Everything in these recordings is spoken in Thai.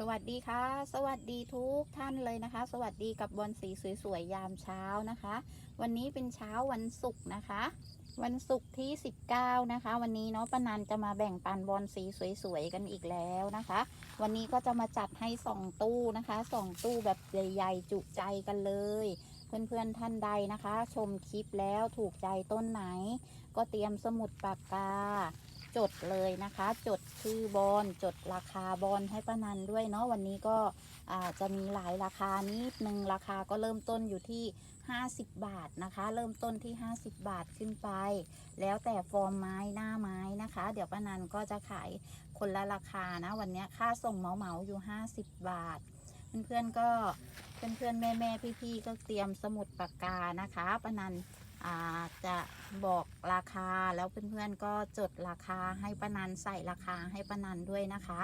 สวัสดีค่ะ สวัสดีทุกท่านเลยนะคะ สวัสดีกับบอลสีสวยๆยามเช้านะคะ วันนี้เป็นเช้าวันศุกร์นะคะ วันศุกร์ที่ 19 นะคะ วันนี้เนาะป้านันจะมาแบ่งปันบอลสีสวยๆกันอีกแล้วนะคะ วันนี้ก็จะมาจัดให้สองตู้นะคะสองตู้แบบใหญ่ๆจุใจกันเลย เพื่อนๆท่านใดนะคะ ชมคลิปแล้วถูกใจต้นไหน ก็เตรียมสมุดปากกา จดเลยนะคะ จดชื่อบอลจดราคาบอลให้ป้านันด้วยเนาะวันนี้ก็อาจะมีหลายราคานิดนึงราคาก็เริ่มต้นอยู่ที่ 50 บาทนะคะ เริ่มต้นที่ 50 บาทขึ้นไป แล้วแต่ฟอร์มไม้หน้าไม้นะคะ เดี๋ยวป้านันก็จะขายคนละราคานะ วันนี้ค่าส่งเหมาเหมาอยู่ 50 บาท เพื่อนๆก็เพื่อนๆแม่ๆพี่ๆก็เตรียมสมุดปากกานะคะป้านันอาจะ บอกราคาแล้วเพื่อนๆก็จดราคาให้ป้านันใส่ราคาให้ป้านันด้วยนะคะ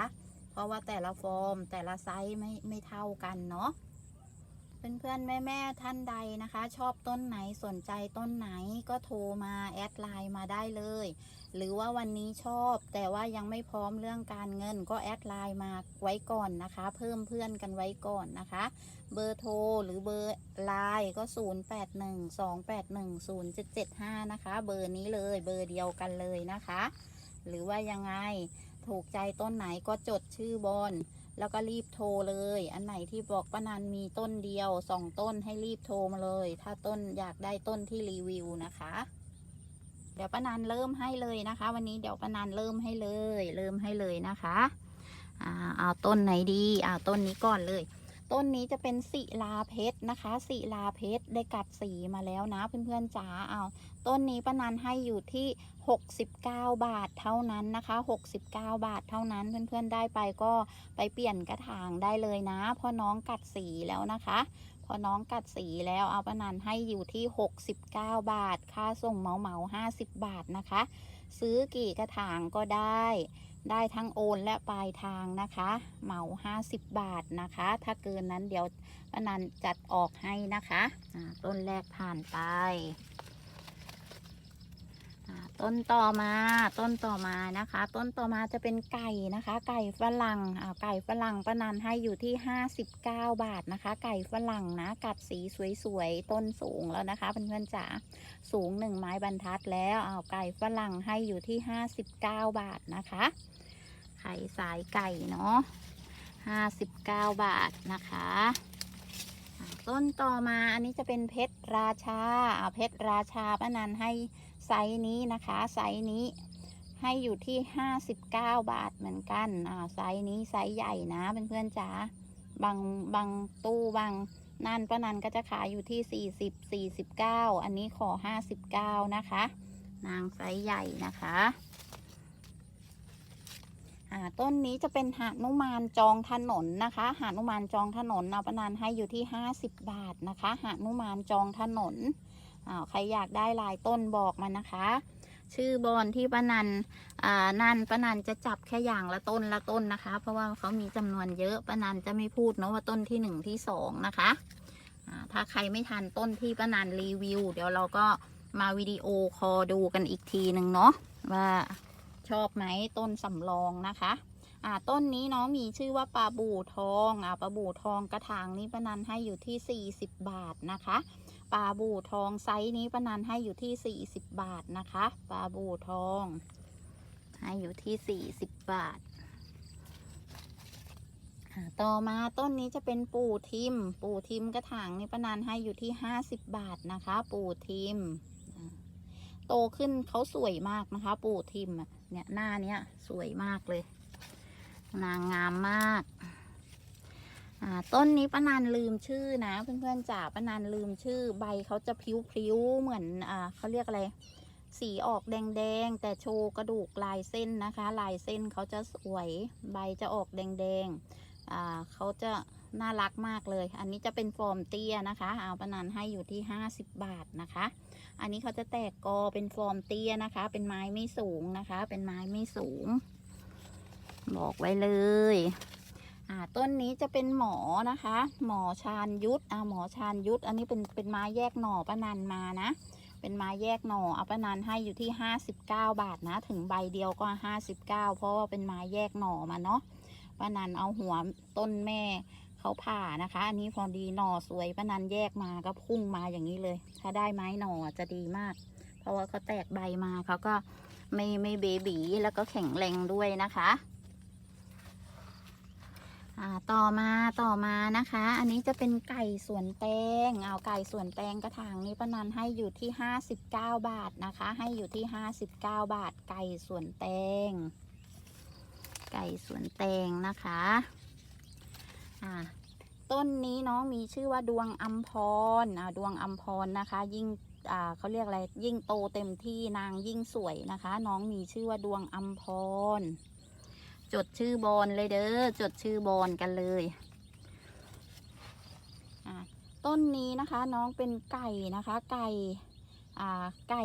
เพราะว่าแต่ละฟอร์มแต่ละไซส์ไม่ไม่เท่ากันเนาะ เพื่อนๆ แม่ ๆ ท่านใดนะคะ ชอบต้นไหนสนใจต้นไหนก็โทรมาแอดไลน์มาได้เลย หรือว่าวันนี้ชอบ แต่ว่ายังไม่พร้อมเรื่องการเงินก็แอดไลน์มาไว้ก่อนนะคะ เพิ่มเพื่อนกันไว้ก่อนนะคะ เบอร์โทรหรือเบอร์ไลน์ก็ 0812810775 นะคะ เบอร์นี้เลยเบอร์เดียวกันเลยนะคะ หรือว่ายังไงถูกใจต้นไหนก็จดชื่อบอล แล้วก็รีบโทรเลย อันไหนที่บอกป้านันมีต้นเดียวสองต้นให้รีบโทรมาเลย ถ้าต้นอยากได้ต้นที่รีวิวนะคะ เดี๋ยวป้านันเริ่มให้เลยนะคะ วันนี้เดี๋ยวป้านันเริ่มให้เลย เริ่มให้เลยนะคะ อ่าเอาต้นไหนดีเอาต้นนี้ก่อนเลย ต้นนี้จะเป็นศิลาเพชรนะคะศิลาเพชรได้กัดสีมาแล้วนะเพื่อนๆจ๋าเอาต้นนี้ป้านันให้อยู่ที่ 69 บาทเท่านั้นนะคะ 69 บาทเท่านั้นเพื่อนๆได้ไปก็ไปเปลี่ยนกระถางได้เลยนะพราะน้องกัดสีแล้วนะคะ พอน้องกัดสีแล้วเอาป้านันให้อยู่ที่ 69 บาท ค่าส่งเหมาเหมา50 บาทนะคะ ซื้อกี่กระถางก็ได้ ได้ทั้งโอนและปลายทางนะคะ เหมา 50 บาทนะคะ ถ้าเกินนั้นเดี๋ยวป้านันจัดออกให้นะคะ ต้นแรกผ่านไป ต้นต่อมาต้นต่อมานะคะ ต้นต่อมาจะเป็นไก่นะคะ ไก่ฝรั่งอ่าไก่ฝรั่งป้านันให้อยู่ที่ 59 บาทนะคะ ไก่ฝรั่งนะกัดสีสวยๆต้นสูงแล้วนะคะเพื่อนๆจ๋าสูงหนึ่งไม้บรรทัดแล้วเอาไก่ฝรั่งให้อยู่ที่ 59 บาทนะคะไข่สายไก่เนาะ59 บาทนะคะต้นต่อมาอันนี้จะเป็นเพชรราชาเอาเพชรราชาป้านันให้ ไซส์นี้นะคะไซส์นี้ให้อยู่ที่ 59 บาทเหมือนกันอ่าไซส์นี้ไซส์ใหญ่นะเพื่อนๆจ๋าบางบางตู้บางนั่นป้านันก็จะขายอยู่ที่ 40 49 อันนี้ขอ 59 นะคะ นางไซส์ใหญ่นะคะอ่าต้นนี้จะเป็นหานุมานจองถนนนะคะหานุมานจองถนนเอาป้านันให้อยู่ที่ 50 บาทนะคะหานุมานจองถนน อ่าใครอยากได้ลายต้นบอกมานะคะ ชื่อบอลที่ป้านันอ่านันป้านันจะจับแค่อย่างละต้นละต้นนะคะ เพราะว่าเขามีจำนวนเยอะป้านันจะไม่พูดเนาะว่าต้นที่หนึ่งที่สองนะคะอ่าถ้าใครไม่ทันต้นที่ป้านันรีวิว เดี๋ยวเราก็มาวิดีโอคอลดูกันอีกทีหนึ่งเนาะว่าชอบไหมต้นสำรองนะคะอ่าต้นนี้เนาะมีชื่อว่าปลาบู่ทองอ่าปลาบู่ทองกระถางนี้ป้านันให้อยู่ที่ 40 บาทนะคะ ปลาบูทองไซส์นี้ป้านันให้อยู่ที่ 40 บาทนะคะ ปลาบูทอง ให้อยู่ที่ 40 บาทอ่าต่อมาต้นนี้จะเป็นปู่ทิม ปู่ทิมกระถางนี่ป้านันให้อยู่ที่ 50 บาทนะคะ ปู่ทิม โตขึ้นเขาสวยมากนะคะ ปู่ทิมเนี่ยหน้าเนี้ยสวยมากเลย นางงามมาก อ่าต้นนี้ป้านันลืมชื่อนะเพื่อนๆจ๋าป้านันลืมชื่อ ใบเขาจะพลิ้วๆเหมือนอ่าเขาเรียกอะไรสีออกแดงๆแต่โชว์กระดูกลายเส้นนะคะ ลายเส้นเขาจะสวย ใบจะออกแดงๆอ่าเขาจะน่ารักมากเลย อันนี้จะเป็นฟอร์มเตี้ยนะคะ เอาปนันให้อยู่ที่ 50 บาทนะคะ อันนี้เขาจะแตกกอเป็นฟอร์มเตี้ยนะคะ เป็นไม้ไม่สูงนะคะ เป็นไม้ไม่สูง บอกไว้เลย อ่าต้นนี้จะเป็นหมอนะคะ หมอชาญยุทธอ่าหมอชาญยุทธอันนี้เป็นเป็นไม้แยกหน่อป้านันมานะ เป็นไม้แยกหน่อเอาป้านันให้อยู่ที่ 59 บาทนะ ถึงใบเดียวก็ 59 เพราะว่าเป็นไม้แยกหน่อมาเนาะป้านันเอาหัวต้นแม่เขาผ่านะคะ อันนี้พอดีหน่อสวยป้านันแยกมาก็พุ่งมาอย่างนี้เลย ถ้าได้ไม้หน่อจะดีมาก เพราะว่าเขาแตกใบมาเขาก็ไม่ไม่เบบีแล้วก็แข็งแรงด้วยนะคะ อ่าต่อมาต่อมานะคะ อันนี้จะเป็นไก่สวนแตงเอาไก่สวนแตงกระถางนี้ป้านันให้อยู่ที่59บาทนะคะ ให้อยู่ที่59บาท ไก่สวนแตงไก่สวนแตงนะคะอ่าต้นนี้น้องมีชื่อว่าดวงอัมพรอ่าดวงอัมพรนะคะ ยิ่งอ่าเขาเรียกอะไรยิ่งโตเต็มที่นางยิ่งสวยนะคะ น้องมีชื่อว่าดวงอัมพร จดชื่อบอลเลยเด้อจดชื่อบอลกันเลยต้นนี้นะคะน้องเป็นไก่นะคะ ไก่ไก่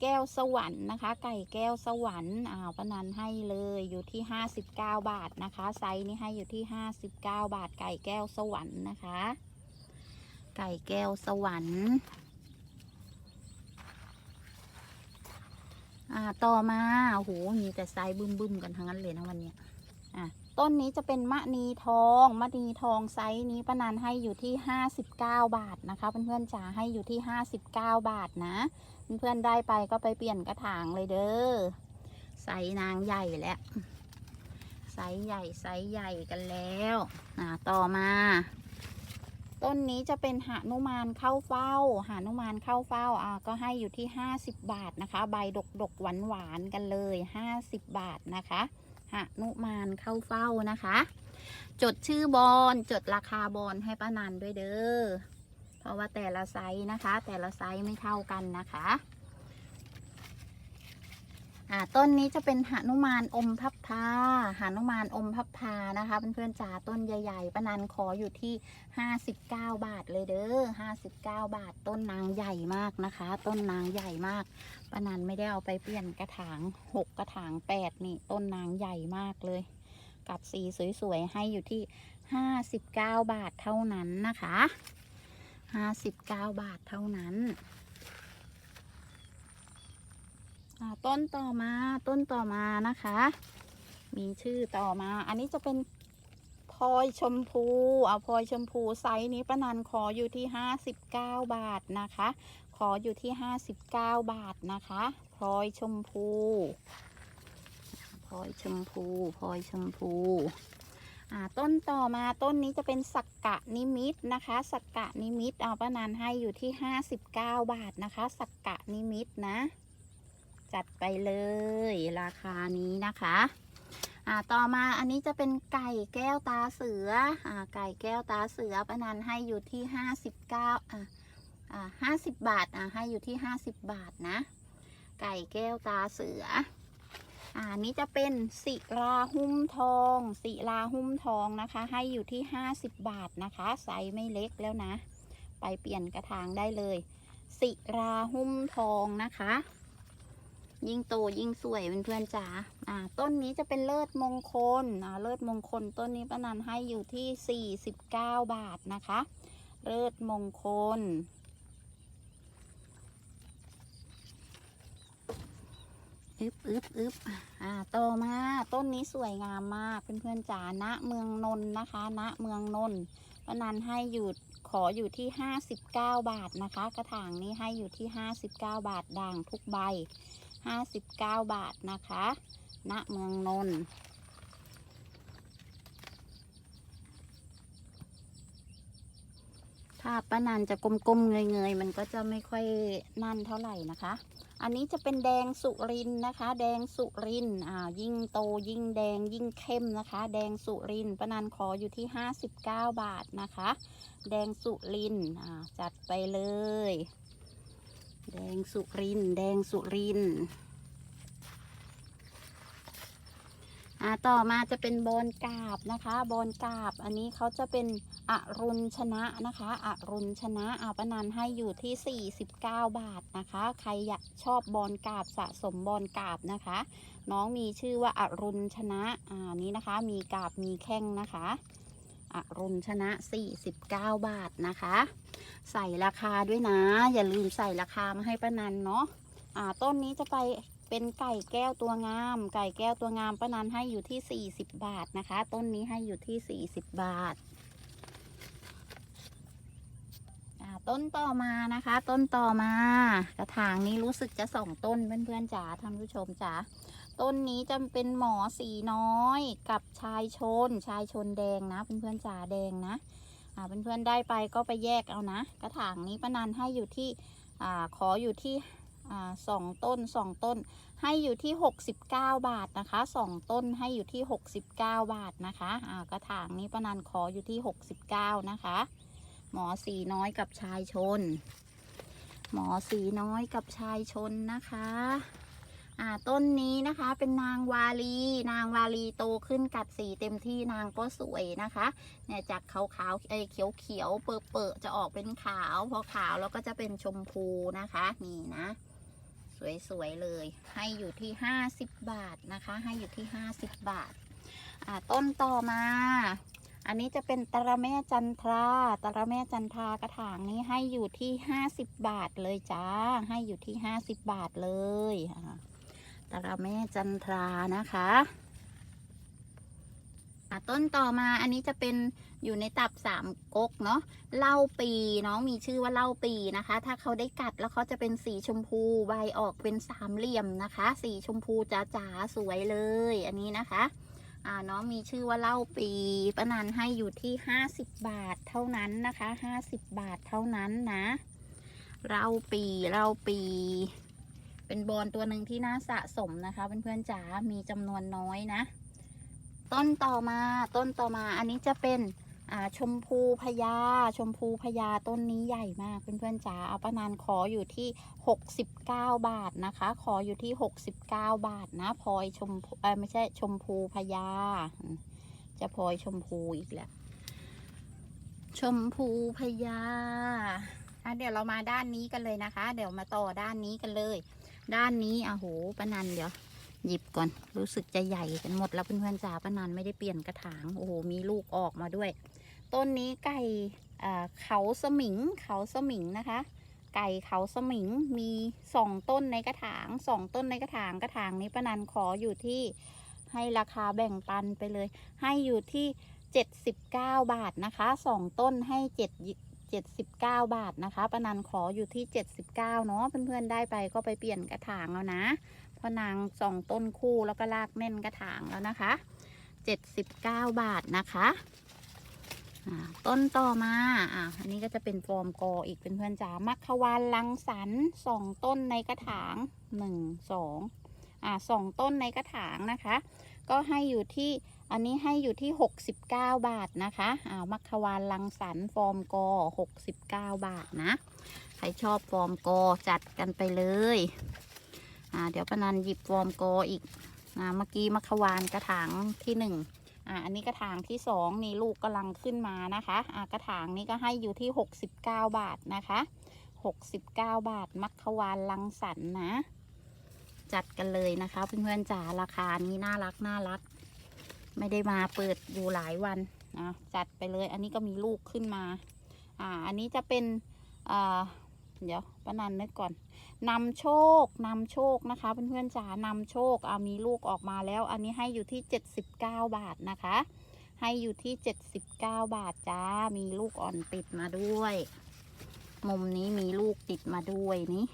แก้วสวรรค์นะคะ ไก่แก้วสวรรค์อ่าวปนันให้เลยอยู่ที่ 59 บาทนะคะ ไซส์นี้ให้อยู่ที่ 59 บาท ไก่แก้วสวรรค์นะคะ ไก่แก้วสวรรค์ อ่าต่อมาโอ้โหมีแต่ไซส์บึ้มบึมๆกันทั้งนั้นเลยนะวันนี้อะต้นนี้จะเป็นมะนีทองมะนีทองไซส์นี้ประนานให้อยู่ที่ 59 บาทนะคะเพื่อนๆจ๋าให้อยู่ที่ 59 บาทนะเพื่อนๆได้ไปก็ไปเปลี่ยนกระถางเลยเด้อไซส์นางใหญ่แล้วไซส์ใหญ่ไซส์ใหญ่กันแล้วอ่าต่อมา ต้นนี้จะเป็นหานุมานเข้าเฝ้า หานุมานเข้าเฝ้าอ่าก็ให้อยู่ที่ 50 บาทนะคะ ใบดกดกหวานหวานกันเลย 50 บาทนะคะหานุมานเข้าเฝ้านะคะ จดชื่อบอลจดราคาบอลให้ป้านันด้วยเด้อเพราะว่าแต่ละไซส์นะคะ แต่ละไซส์ไม่เท่ากันนะคะ อ่าต้นนี้จะเป็นหนุมานอมพับพาหนุมานอมพับพานะคะเพื่อนๆจ๋าต้นใหญ่ๆป้านันขออยู่ที่ 59 บาทเลยเด้อ59 บาท ต้นนางใหญ่มากนะคะ ต้นนางใหญ่มากป้านันไม่ได้เอาไปเปลี่ยนกระถาง 6 กระถาง 8 นี่ ต้นนางใหญ่มากเลย กับสีสวยๆให้อยู่ที่ 59 บาทเท่านั้นนะคะ 59 บาทเท่านั้น อ่า ต้นต่อมาต้นต่อมานะคะ มีชื่อต่อมา อันนี้จะเป็นพลอยชมพูเอาพลอยชมพูไซส์นี้ป้านันขออยู่ที่59บาทนะคะ ขออยู่ที่59บาทนะคะพลอยชมพูพลอยชมพูพลอยชมพูต้นต่อมาต้นนี้จะเป็นสักกะนิมิตนะคะสักกะนิมิตเอาป้านันให้อยู่ที่ 59 บาทนะคะ สักกะนิมิตนะ จัดไปเลยราคานี้นะคะอ่าต่อมาอันนี้จะเป็นไก่แก้วตาเสืออ่าไก่แก้วตาเสือปะนันให้อยู่ที่ห้าสิบเก้าอ่าอ่าห้าสิบบาทอ่าให้อยู่ที่ห้าสิบบาทนะ ไก่แก้วตาเสืออ่านี้จะเป็นศิลาหุ้มทองศิลาหุ้มทองนะคะ ให้อยู่ที่ห้าสิบบาทนะคะไซส์ไม่เล็กแล้วนะ ไปเปลี่ยนกระถางได้เลยศิลาหุ้มทองนะคะ ยิ่งโตยิ่งสวยเพื่อนๆจ๋าอ่า ต้นนี้จะเป็นเลิศมงคลอ่าเลิศมงคลต้นนี้ป้านันให้อยู่ที่ 49 บาทนะคะ เลิศมงคล อึบอึบอึบอ่าโตมาต้นนี้สวยงามมากเพื่อนๆจ๋าณเมืองนนท์นะคะณเมืองนนท์ป้านันให้อยู่ขออยู่ที่ 59 บาทนะคะ กระถางนี้ให้อยู่ที่ 59 บาทด่างทุกใบ 59 บาทนะคะ ณ เมืองนนท์ถ้าป้านันจะกลมๆเงยๆ มันก็จะไม่ค่อยนั่นเท่าไหร่นะคะ อันนี้จะเป็นแดงสุรินนะคะ แดงสุรินอ่ายิ่งโตยิ่งแดงยิ่งเข้มนะคะ แดงสุรินป้านันขออยู่ที่ 59 บาทนะคะ แดงสุรินอ่าจัดไปเลย แดงสุริน แดงสุรินอ่าต่อมาจะเป็นบอนกาบนะคะ บอนกาบ อันนี้เขาจะเป็นอรุณชนะนะคะอรุณชนะอาปนันให้อยู่ที่ 49 บาทนะคะ ใครอยากชอบบอลกาบสะสมบอลกาบนะคะ น้องมีชื่อว่าอรุณชนะอ่านี้นะคะ มีกาบมีแข้งนะคะ อรุณชนะ 49 บาทนะคะ ใส่ราคาด้วยนะ อย่าลืมใส่ราคามาให้ป้านันเนาะอ่าต้นนี้จะไปเป็นไก่แก้วตัวงาม ไก่แก้วตัวงามป้านันให้อยู่ที่ 40 บาทนะคะ ต้นนี้ให้อยู่ที่ 40 บาทอ่าต้นต่อมานะคะ ต้นต่อมากระถางนี้รู้สึกจะสองต้นเพื่อนๆจ๋าท่านผู้ชมจ๋า ต้นนี้จะเป็นหมอสีน้อยกับชายชน ชายชนแดงนะเพื่อนๆจ๋าแดงนะอ่าเพื่อนๆได้ไปก็ไปแยกเอานะ กระถางนี้ป้านันให้อยู่ที่อ่าขออยู่ที่อ่าสองต้นสองต้น ให้อยู่ที่ 69 บาทนะคะสองต้นให้อยู่ที่ 69 บาทนะคะอ่ากระถางนี้ป้านันขออยู่ที่ 69 นะคะ หมอสีน้อยกับชายชน หมอสีน้อยกับชายชนนะคะ ต้นนี้นะคะเป็นนางวาลี นางวาลีโตขึ้นกัดสีเต็มที่นางก็สวยนะคะเนี่ยจากขาวๆเอ้เขียวเขียวๆเปอะเปอะๆจะออกเป็นขาวพอขาวแล้วก็จะเป็นชมพูนะคะนี่นะ สวยๆเลย ให้อยู่ที่ 50 บาทนะคะ ให้อยู่ที่ 50 บาทอ่าต้นต่อมา อันนี้จะเป็นตะระแม่จันทราตะระแม่จันทรากระถางนี้ให้อยู่ที่ 50 บาทเลยจ้าให้อยู่ที่ 50 บาทเลยอ่า ตะระแม่จันทรานะคะอะต้นต่อมาอันนี้จะเป็นอยู่ในตับสามก๊กเนาะเหล้าปีน้องมีชื่อว่าเหล้าปีนะคะ ถ้าเขาได้กัดแล้วเขาจะเป็นสีชมพูใบออกเป็นสามเหลี่ยมนะคะ สีชมพูจ๋าๆสวยเลย อันนี้นะคะอ่าน้องมีชื่อว่าเหล้าปีป้านันให้อยู่ที่50บาทเท่านั้นนะคะ50บาทเท่านั้นนะเหล้าปีเหล้าปี เป็นบอลตัวหนึ่งที่น่าสะสมนะคะเพื่อนๆจ๋า มีจำนวนน้อยนะ ต้นต่อมา ต้นต่อมา อันนี้จะเป็นชมพูพญา ชมพูพญาต้นนี้ใหญ่มากเพื่อนๆจ๋าเอาประนานขออยู่ที่ 69 บาทนะคะ ขออยู่ที่ 69 บาทนะพลอยชมพูไม่ใช่ชมพูพญา จะพลอยชมพูอีกแล้ว ชมพูพญาอะเดี๋ยวเรามาด้านนี้กันเลยนะคะ เดี๋ยวมาต่อด้านนี้กันเลย ด้านนี้อะโหป้านันเดี๋ยวหยิบก่อน รู้สึกจะใหญ่กันหมดแล้วเพื่อนๆจ๋าป้านันไม่ได้เปลี่ยนกระถาง โอ้โห มีลูกออกมาด้วย ต้นนี้ไก่อ่าเขาสมิง เขาสมิงนะคะ ไก่เขาสมิง มีสองต้นในกระถางสองต้นในกระถาง กระถางนี้ป้านันขออยู่ที่ให้ราคาแบ่งปันไปเลย ให้อยู่ที่ 79 บาทนะคะสองต้นให้7 79 บาทนะคะป้านันขออยู่ที่ 79 เนาะเพื่อนๆได้ไปก็ไปเปลี่ยนกระถางเอานะเพราะนางสองต้นคู่แล้วก็ลากแน่นกระถางแล้วนะคะ 79 บาทนะคะต้นต่อมาอ่าอันนี้ก็จะเป็นฟอร์มกออีกเป็นเพื่อนจ๋ามัคควานลังสรรสองต้นในกระถางหนึ่งสองอ่าสองต้นในกระถางนะคะ ก็ให้อยู่ที่ อันนี้ให้อยู่ที่ 69 บาทนะคะอ่ามัคควานลังสรรฟอร์มกอ69 บาทนะ ใครชอบฟอร์มกอจัดกันไปเลย อ่า เดี๋ยวปนันหยิบฟอร์มกออีก อ่า เมื่อกี้มัคควานกระถางที่หนึ่งอ่า อันนี้กระถางที่สองนี่ลูกกำลังขึ้นมานะคะ อ่า กระถางนี้ก็ให้อยู่ที่ 69 บาทนะคะ 69 บาท มัคควานลังสรรนะ จัดกันเลยนะคะเพื่อนๆจ๋าราคานี้น่ารักน่ารัก ไม่ได้มาเปิดอยู่หลายวันนะจัดไปเลย อันนี้ก็มีลูกขึ้นมา อ่า อันนี้จะเป็นอ่าเดี๋ยวป้านันนึกก่อนนำโชคนำโชคนะคะเพื่อนๆจ๋านำโชคเอามีลูกออกมาแล้ว อันนี้ให้อยู่ที่ 79 บาทนะคะ ให้อยู่ที่ 79 บาทจ้า มีลูกอ่อนติดมาด้วย มุมนี้มีลูกติดมาด้วยนี่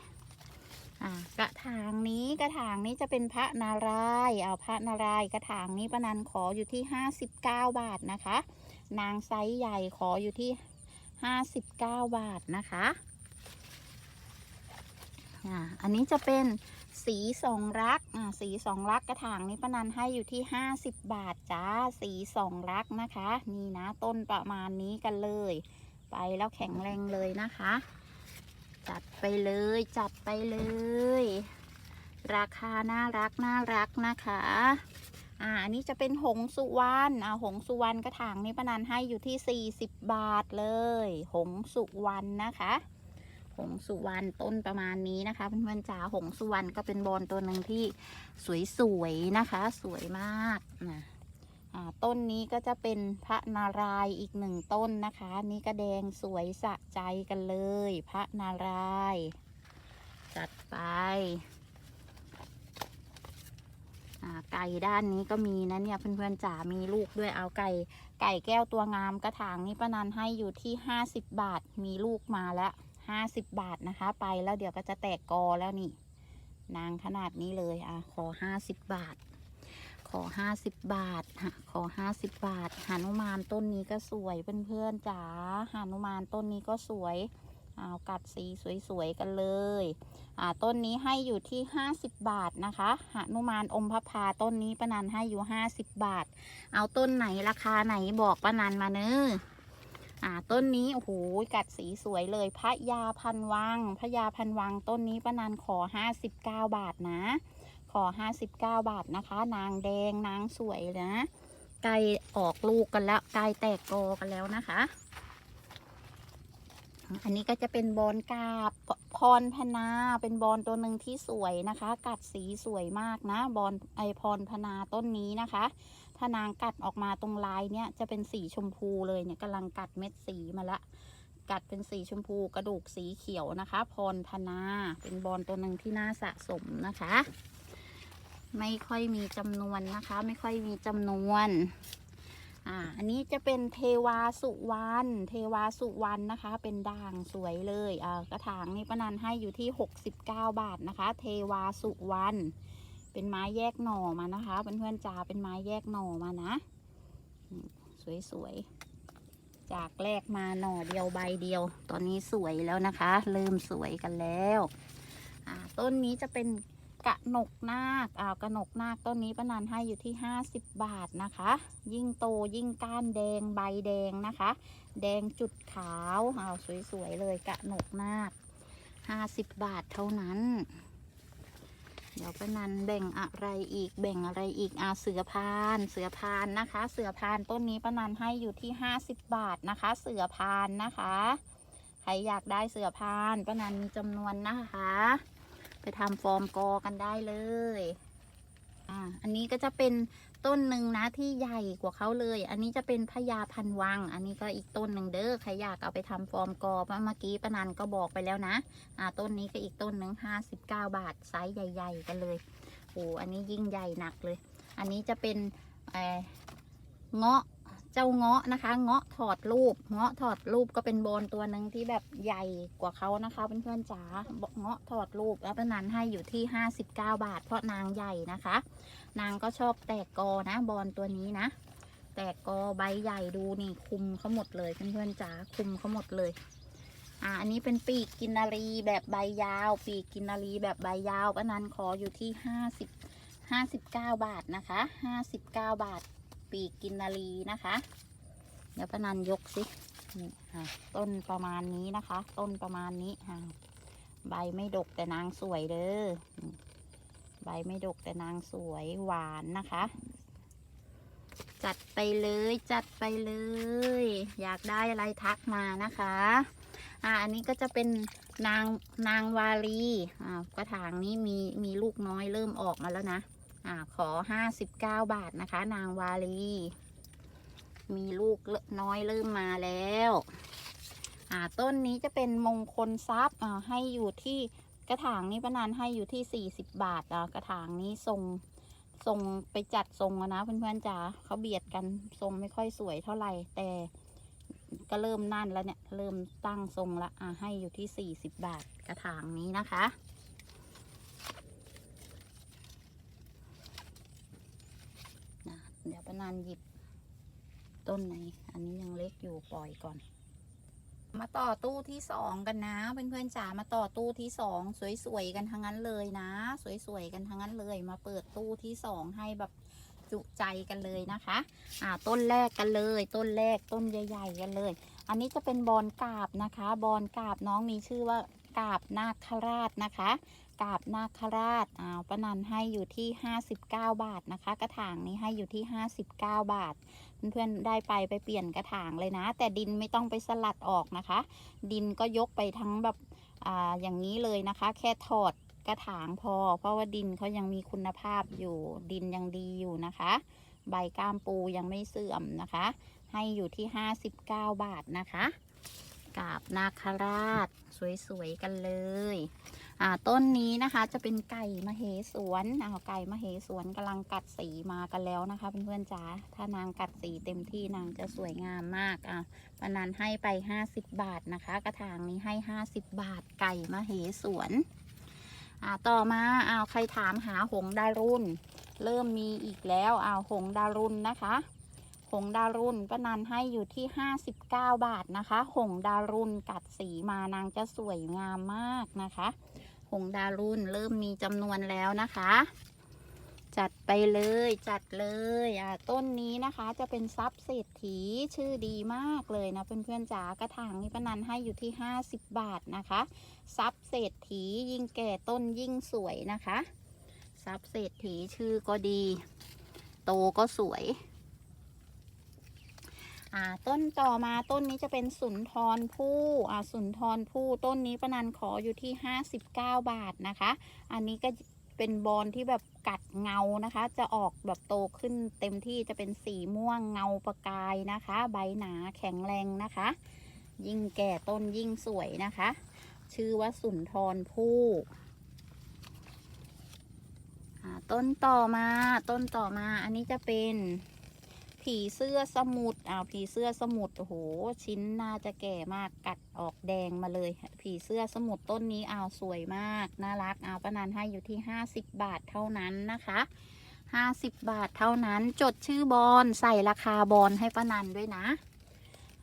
กระถางนี้กระถางนี้จะเป็นพระนารายเอาพระนารายกระถางนี้ปานันขออยู่ที่ 59 บาทนะคะ นางไซส์ใหญ่ขออยู่ที่ 59 บาทนะคะอันนี้จะเป็นสีสองรักอ่าสีสองรักกระถางนี้ป้านันให้อยู่ที่ห้าสิบบาทจ้าสีสองรักนะคะ นี่นะต้นประมาณนี้กันเลย ไปแล้วแข็งแรงเลยนะคะ จัดไปเลยจัดไปเลย ราคาน่ารักน่ารักนะคะอ่าอันนี้จะเป็นหงสุวรรณอ่าหงสุวรรณกระถางนี้ป้านันให้อยู่ที่ 40 บาทเลย หงสุวรรณนะคะ หงสุวรรณต้นประมาณนี้นะคะเพื่อนๆจ๋าหงสุวรรณก็เป็นบอลตัวหนึ่งที่สวยๆนะคะ สวยมากนะ ต้นนี้ก็จะเป็นพระนารายอีกหนึ่งต้นนะคะ นี่ก็แดงสวยสะใจกันเลย พระนารายจัดไปไก่ด้านนี้ก็มีนะเนี่ยเพื่อนๆจ๋ามีลูกด้วยเอาไก่ ไก่แก้วตัวงามกระถางนี้ป้านันให้อยู่ที่50บบาท มีลูกมาแล้ว50บาทนะคะ ไปแล้วเดี๋ยวก็จะแตกกอแล้วนี่ นางขนาดนี้เลยอะขอ50บาท ขอ50บาทฮะขอ50บาทหานุมานต้นนี้ก็สวยเพื่อนๆจ๋าหานุมานต้นนี้ก็สวยเอากัดสีสวยๆกันเลยอ่าต้นนี้ให้อยู่ที่50บาทนะคะหานุมานอมพระพาต้นนี้ป้านันให้อยู่50บาท เอาต้นไหนราคาไหนบอกป้านันมาเนอะอ่าต้นนี้โอ้โหกัดสีสวยเลยพระยาพันวังพระยาพันวังต้นนี้ป้านันขอ59บาทนะ ขอ 59 บาทนะคะ นางแดงนางสวยนะไก่ออกลูกกันแล้วไก่แตกกอกันแล้วนะคะ อันนี้ก็จะเป็นบอลกาบพรพนาเป็นบอลตัวหนึ่งที่สวยนะคะ กัดสีสวยมากนะ บอลไอพรพนาต้นนี้นะคะ ถ้านางกัดออกมาตรงลายเนี่ยจะเป็นสีชมพูเลยเนี่ยกำลังกัดเม็ดสีมาละกัดเป็นสีชมพูกระดูกสีเขียวนะคะ พรพนาเป็นบอลตัวหนึ่งที่น่าสะสมนะคะ ไม่ค่อยมีจำนวนนะคะ ไม่ค่อยมีจำนวน อ่า อันนี้จะเป็นเทวาสุวรรณ เทวาสุวรรณนะคะ เป็นด่างสวยเลยอ่ากระถางนี้ป้านันให้อยู่ที่ 69 บาทนะคะ เทวาสุวรรณ เป็นไม้แยกหน่อมานะคะ เพื่อนๆจ๋า เป็นไม้แยกหน่อมานะ สวยๆ จากแรกมาหน่อเดียวใบเดียว ตอนนี้สวยแล้วนะคะ เริ่มสวยกันแล้ว อ่า ต้นนี้จะเป็น กระหนกนาคอ่าวกระหนกนาคต้นนี้ป้านันให้อยู่ที่ 50 บาทนะคะ ยิ่งโตยิ่งก้านแดงใบแดงนะคะ แดงจุดขาวอ้าวสวยๆเลยกระหนกนาค50 บาทเท่านั้น เดี๋ยวป้านันแบ่งอะไรอีกแบ่งอะไรอีกอาเสือพานเสือพานนะคะ เสือพานต้นนี้ป้านันให้อยู่ที่ 50 บาทนะคะ เสือพานนะคะ ใครอยากได้เสือพานป้านันมีจำนวนนะคะ ไปทำฟอร์มกอกันได้เลยอ่าอันนี้ก็จะเป็นต้นหนึ่งนะที่ใหญ่กว่าเขาเลย อันนี้จะเป็นพญาพันวัง อันนี้ก็อีกต้นหนึ่งเด้อใครอยากเอาไปทำฟอร์มกอเมื่อกี้ปนันก็บอกไปแล้วนะ อ่า ต้นนี้ก็อีกต้นหนึ่งห้าสิบเก้าบาทไซส์ใหญ่ ๆ กันเลยโอ้อันนี้ยิ่งใหญ่หนักเลย อันนี้จะเป็นเอ่อเงาะ จ้าเงาะนะคะ เงาะถอดรูป เงาะถอดรูปก็เป็นโบนตัวหนึ่งที่แบบใหญ่กว่าเขานะคะเพื่อนๆจ๋าเงาะถอดรูปแล้วเป็นนันให้อยู่ที่ 59 บาท เพราะนางใหญ่นะคะ นางก็ชอบแตกกอนะบอลตัวนี้นะ แตกกอใบใหญ่ดูนี่คุมเขาหมดเลยเพื่อนๆจ๋าคุมเขาหมดเลยอ่าอันนี้เป็นปีกกินนารีแบบใบยาว ปีกกินนารีแบบใบยาวปนันขออยู่ที่50 59บห้าสิบเก้าบาทนะคะ59บาท ปีกกินนารีนะคะ เดี๋ยวปานันยกสินี่ค่ะต้นประมาณนี้นะคะ ต้นประมาณนี้ค่ะ ใบไม่ดกแต่นางสวยเด้อใบไม่ดกแต่นางสวยหวานนะคะ จัดไปเลยจัดไปเลย อยากได้อะไรทักมานะคะอ่าอันนี้ก็จะเป็นนางนางวาลีอ่ากระถางนี้มีมีลูกน้อยเริ่มออกมาแล้วนะ อ่าขอห้าสิบเก้าบาทนะคะ นางวาลี มีลูกน้อยเริ่มมาแล้ว อ่าต้นนี้จะเป็นมงคลทรัพย์อ่าให้อยู่ที่กระถางนี้ประนานให้อยู่ที่สี่สิบบาทอ่ากระถางนี้ทรงทรงไปจัดทรงนะเพื่อนๆจ๋าเขาเบียดกันทรงไม่ค่อยสวยเท่าไหร่แต่ก็เริ่มนั่นแล้วเนี่ย เริ่มตั้งทรงละอ่าให้อยู่ที่สี่สิบบาทกระถางนี้นะคะ นะ เดี๋ยวปนานหยิบ ต้นไหนอันนี้ยังเล็กอยู่ปล่อยก่อน มาต่อตู้ที่สองกันนะเพื่อนๆจ๋ามาต่อตู้ที่สองสวยๆกันทั้งนั้นเลยนะ สวยๆกันทั้งนั้นเลย มาเปิดตู้ที่สองให้แบบจุใจกันเลยนะคะ อ่า ต้นแรกกันเลย ต้นแรกต้นใหญ่ ๆ กันเลย อันนี้จะเป็นบอนกาบนะคะ บอนกาบน้องมีชื่อว่ากาบนาคราชนะคะ กาบนาคราชอ้าวปานันให้อยู่ที่ 59 บาทนะคะ กระถางนี้ให้อยู่ที่ 59 บาท เพื่อนๆได้ไปไปเปลี่ยนกระถางเลยนะ แต่ดินไม่ต้องไปสลัดออกนะคะ ดินก็ยกไปทั้งแบบอ่าอย่างนี้เลยนะคะ แค่ถอดกระถางพอ เพราะว่าดินเขายังมีคุณภาพอยู่ดินยังดีอยู่นะคะ ใบก้ามปูยังไม่เสื่อมนะคะ ให้อยู่ที่ 59 บาทนะคะกาบนาคราช สวยๆ กันเลย อ่าต้นนี้นะคะจะเป็นไก่มเหสวนอ่าไก่มเหสวนกำลังกัดสีมากันแล้วนะคะเพื่อนๆจ๋าถ้านางกัดสีเต็มที่นางจะสวยงามมากอะปนันให้ไป 50 บาทนะคะ กระถางนี้ให้ 50 บาทไก่มเหสวนอ่าต่อมาอ้าวใครถามหาหงดารุนเริ่มมีอีกแล้วอ้าวหงดารุนนะคะหงดารุนป้านันให้อยู่ที่ 59 บาทนะคะ หงดารุนกัดสีมานางจะสวยงามมากนะคะ หงดารุนเริ่มมีจำนวนแล้วนะคะ จัดไปเลยจัดเลยอ่าต้นนี้นะคะจะเป็นซับเศรษฐีชื่อดีมากเลยนะเพื่อนๆจ๋ากระถางนี้ป้านันให้อยู่ที่ 50 บาทนะคะซับเศรษฐียิ่งแก่ต้นยิ่งสวยนะคะซับเศรษฐีชื่อก็ดี โตก็สวย อ่าต้นต่อมาต้นนี้จะเป็นสุนทรภู่อ่าสุนทรภู่ต้นนี้ประนันขออยู่ที่ 59 บาทนะคะ อันนี้ก็เป็นบอลที่แบบกัดเงานะคะ จะออกแบบโตขึ้นเต็มที่จะเป็นสีม่วงเงาประกายนะคะ ใบหนาแข็งแรงนะคะ ยิ่งแก่ต้นยิ่งสวยนะคะ ชื่อว่าสุนทรภู่ต้นต่อมาต้นต่อมาอันนี้จะเป็น ผีเสื้อสมุทรอ้าวผีเสื้อสมุทรโอ้โห ชิ้นน่าจะแก่มากกัดออกแดงมาเลย ผีเสื้อสมุทรต้นนี้อ้าวสวยมากน่ารักอ้าวป้านันให้อยู่ที่50บาทเท่านั้นนะคะ50บาทเท่านั้นจดชื่อบอลใส่ราคาบอลให้ป้านันด้วยนะ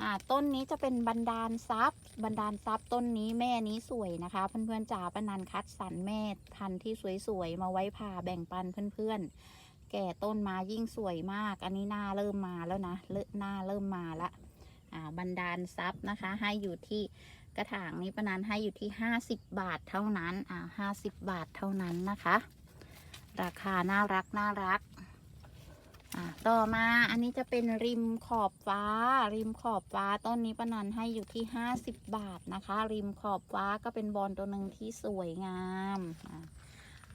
อ่าต้นนี้จะเป็นบันดาลทรัพย์ บันดาลทรัพย์ต้นนี้แม่นี้สวยนะคะ เพื่อนๆจ๋าป้านันคัดสรรแม่พันธุ์ที่สวยๆมาไว้ผ่าแบ่งปันเพื่อนๆ แก่ต้นมายิ่งสวยมาก อันนี้หน้าเริ่มมาแล้วนะเลหน้าเริ่มมาละอ่าบันดาลทรัพย์นะคะ ให้อยู่ที่กระถางนี้ประนันให้อยู่ที่ 50 บาทเท่านั้นอ่าห้าสิบบาทเท่านั้นนะคะ ราคาน่ารักน่ารักอ่าต่อมาอันนี้จะเป็นริมขอบฟ้า ริมขอบฟ้าต้นนี้ประนันให้อยู่ที่ 50 บาทนะคะ ริมขอบฟ้าก็เป็นบอลตัวหนึ่งที่สวยงามอ่า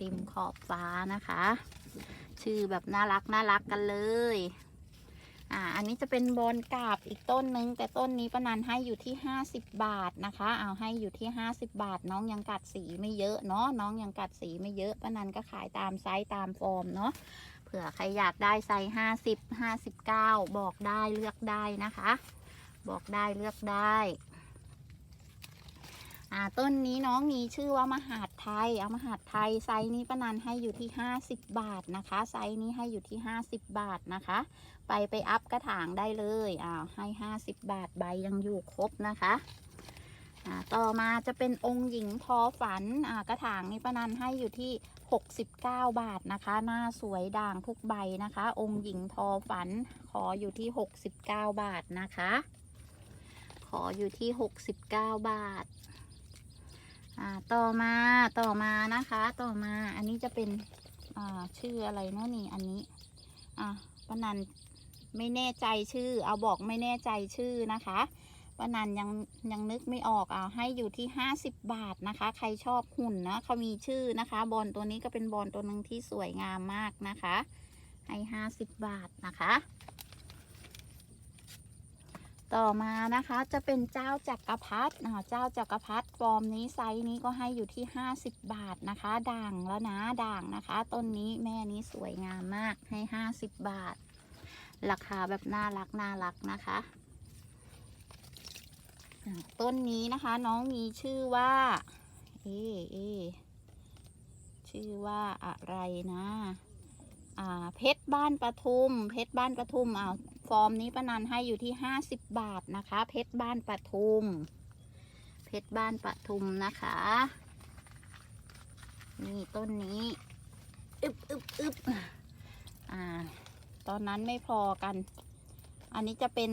ริมขอบฟ้านะคะ ชื่อแบบน่ารักน่ารักกันเลย อ่า อันนี้จะเป็นบอลกาบอีกต้นนึง แต่ต้นนี้ประนันให้อยู่ที่ 50 บาทนะคะ เอาให้อยู่ที่ 50 บาท น้องยังกัดสีไม่เยอะเนาะ น้องยังกัดสีไม่เยอะประนันก็ขายตามไซส์ตามฟอร์มเนาะ เผื่อใครอยากได้ไซส์50 59 บอกได้เลือกได้นะคะ บอกได้เลือกได้ อ่าต้นนี้น้องมีชื่อว่ามหาดไทย เอามหาดไทยไซส์นี้ป้านันให้อยู่ที่ 50 บาทนะคะ ไซส์นี้ให้อยู่ที่ 50 บาทนะคะ ไปไปอัพกระถางได้เลยอ้าวให้ 50 บาทใบยังอยู่ครบนะคะอ่าต่อมาจะเป็นองค์หญิงทอฝันอ่ากระถางนี้ป้านันให้อยู่ที่ 69 บาทนะคะ หน้าสวยด่างทุกใบนะคะ องค์หญิงทอฝันขออยู่ที่ 69 บาทนะคะ ขออยู่ที่ 69 บาท อ่าต่อมาต่อมานะคะ ต่อมาอันนี้จะเป็นอ่าชื่ออะไรเนาะนี่อันนี้อะป้านันไม่แน่ใจชื่อ เอาบอกไม่แน่ใจชื่อนะคะป้านันยังยังนึกไม่ออกเอาให้อยู่ที่50บบาทนะคะ ใครชอบหุ่นนะเขามีชื่อนะคะ บอลตัวนี้ก็เป็นบอลตัวหนึ่งที่สวยงามมากนะคะ ให้50บาทนะคะ ต่อมานะคะจะเป็นเจ้าจักรพรรดิเจ้าจักรพรรดิฟอร์มนี้ไซส์นี้ก็ให้อยู่ที่ 50 บาทนะคะ ด่างแล้วนะด่างนะคะ ต้นนี้แม่นี้สวยงามมากให้ 50 บาท ราคาแบบน่ารักน่ารักนะคะ ต้นนี้นะคะน้องมีชื่อว่า เอเอชื่อว่าอะไรนะ อ่าเพชรบ้านปทุม เพชรบ้านปทุมอ่า ฟอร์มนี้ป้านันให้อยู่ที่50บบาทนะคะ เพชรบ้านปทุม เพชรบ้านปทุมนะคะ นี่ต้นนี้อึบอึบอึบอ่า ตอนนั้นไม่พอกัน อันนี้จะเป็น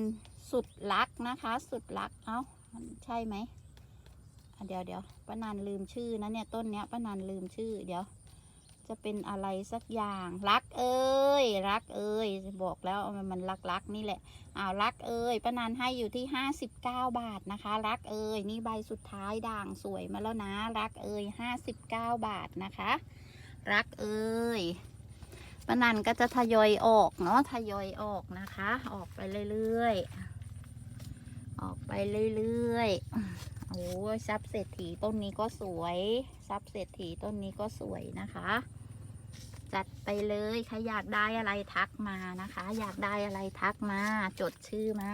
สุดลักนะคะ สุดลักเอ้าใช่ไหมเดี๋ยวเดี๋ยวป้านันลืมชื่อนะเนี่ยต้นเนี้ยป้านันลืมชื่อเดี๋ยว จะเป็นอะไรสักอย่าง รักเอ้ย รักเอ้ย บอกแล้วมันรักรักนี่แหละอ้าวรักเอ้ยป้านันให้อยู่ที่ห้าสิบเก้าบาทนะคะ รักเอ้ยนี่ใบสุดท้ายด่างสวยมาแล้วนะ รักเอ้ยห้าสิบเก้าบาทนะคะ รักเอ้ยป้านันก็จะทยอยออกเนาะทยอยออกนะคะ ออกไปเรื่อยๆออกไปเรื่อยๆโอ้ยซับเศรษฐีต้นนี้ก็สวยซับเศรษฐีต้นนี้ก็สวยนะคะ จัดไปเลยใครอยากได้อะไรทักมานะคะ อยากได้อะไรทักมา จดชื่อมา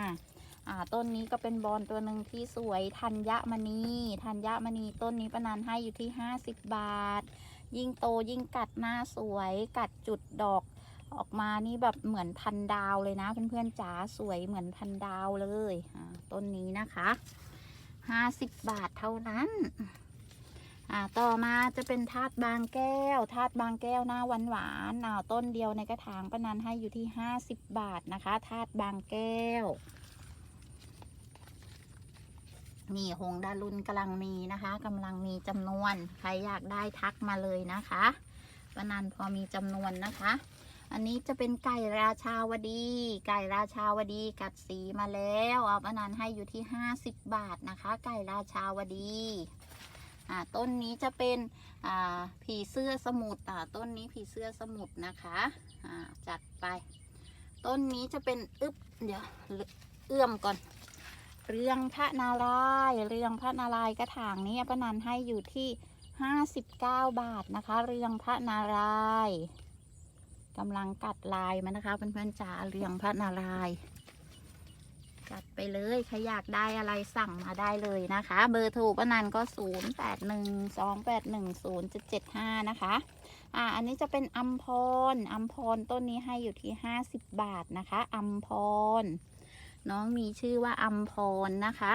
อ่าต้นนี้ก็เป็นบอลตัวหนึ่งที่สวยธัญมณีธัญมณีต้นนี้ประนันให้อยู่ที่ 50 บาท ยิ่งโตยิ่งกัดหน้าสวย กัดจุดดอกออกมานี่แบบเหมือนพันดาวเลยนะ เพื่อนๆจ๋าสวยเหมือนพันดาวเลยต้นนี้นะคะ 50 บาทเท่านั้น อ่าต่อมาจะเป็นทาดบางแก้วทาดบางแก้วหน้าหวานหวานๆอ่าต้นเดียวในกระถางประนันให้อยู่ที่50บบาทนะคะทาดบางแก้วนี่หงดารุนกำลังมีนะคะกำลังมีจำนวน ใครอยากได้ทักมาเลยนะคะประนันพอมีจำนวนนะคะ อันนี้จะเป็นไก่ราชาวดี ไก่ราชาวดีกัดสีมาแล้วเอาปนันให้อยู่ที่50บาทนะคะ ไก่ราชาวดี อ่าต้นนี้จะเป็นอ่าผีเสื้อสมุทรอ่าต้นนี้ผีเสื้อสมุทรนะคะอ่าจัดไป ต้นนี้จะเป็นอึบเดี๋ยวเอื้อมก่อน เรื่องพระนารายณ์เรื่องพระนารายณ์กระถางนี้ป้านันให้อยู่ที่59บาทนะคะ เรื่องพระนารายณ์กำลังกัดลายมานะคะเพื่อนๆจ๋าเรื่องพระนารายณ์ กัดไปเลยใครอยากได้อะไรสั่งมาได้เลยนะคะ เบอร์โทรป้านันก็ 0 8 1 2 8 1 0 7 7 5 นะคะ อ่า อันนี้จะเป็นอัมพรอัมพรต้นนี้ให้อยู่ที่ 50 บาทนะคะ อัมพร น้องมีชื่อว่าอัมพรนะคะ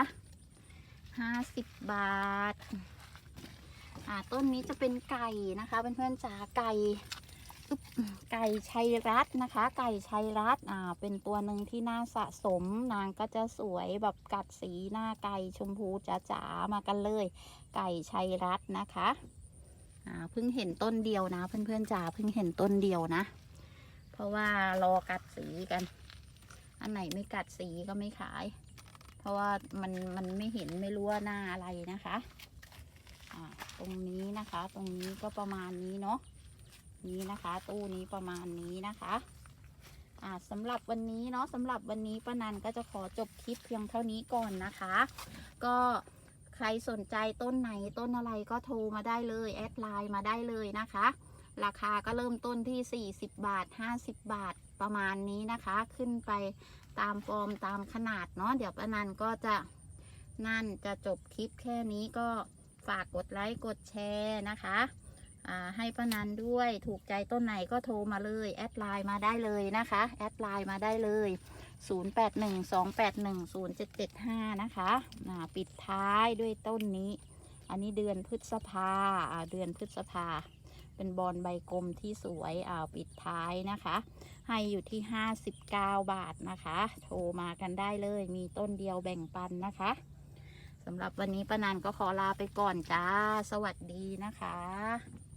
ห้าสิบบาท อ่า ต้นนี้จะเป็นไก่นะคะเพื่อนๆจ๋าไก่ ไก่ชัยรัตน์นะคะ ไก่ชัยรัตน์อ่า เป็นตัวหนึ่งที่น่าสะสม นางก็จะสวยแบบกัดสีหน้าไก่ชมพูจ๋าๆมากันเลย ไก่ชัยรัตน์นะคะ อ่า เพิ่งเห็นต้นเดียวนะ เพื่อนๆจ๋า เพิ่งเห็นต้นเดียวนะ เพราะว่ารอกัดสีกัน อันไหนไม่กัดสีก็ไม่ขาย เพราะว่ามันมันไม่เห็นไม่รู้ว่าหน้าอะไรนะคะ อ่า ตรงนี้นะคะ ตรงนี้ก็ประมาณนี้เนาะ นี้นะคะ ตู้นี้ประมาณนี้นะคะอ่าสำหรับวันนี้เนาะสำหรับวันนี้ป้านันก็จะขอจบคลิปเพียงเท่านี้ก่อนนะคะ ก็ใครสนใจต้นไหนต้นอะไรก็โทรมาได้เลยแอดไลน์มาได้เลยนะคะ ราคาก็เริ่มต้นที่ 40 บาท 50 บาทประมาณนี้นะคะ ขึ้นไปตามฟอร์มตามขนาดเนาะเดี๋ยวป้านันก็จะนั่นจะจบคลิปแค่นี้ก็ฝากกดไลค์กดแชร์นะคะ ให้ป้านันด้วยถูกใจต้นไหนก็โทรมาเลย แอดไลน์มาได้เลยนะคะ แอดไลน์มาได้เลย 0812810775 นะคะอ่าปิดท้ายด้วยต้นนี้ อันนี้เดือนพฤษภาอ่าเดือนพฤษภา เป็นบอลใบกลมที่สวยอ่าปิดท้ายนะคะ ให้อยู่ที่ 59 บาทนะคะ โทรมากันได้เลย มีต้นเดียวแบ่งปันนะคะสำหรับวันนี้ป้านันก็ขอลาไปก่อนจ้า สวัสดีนะคะ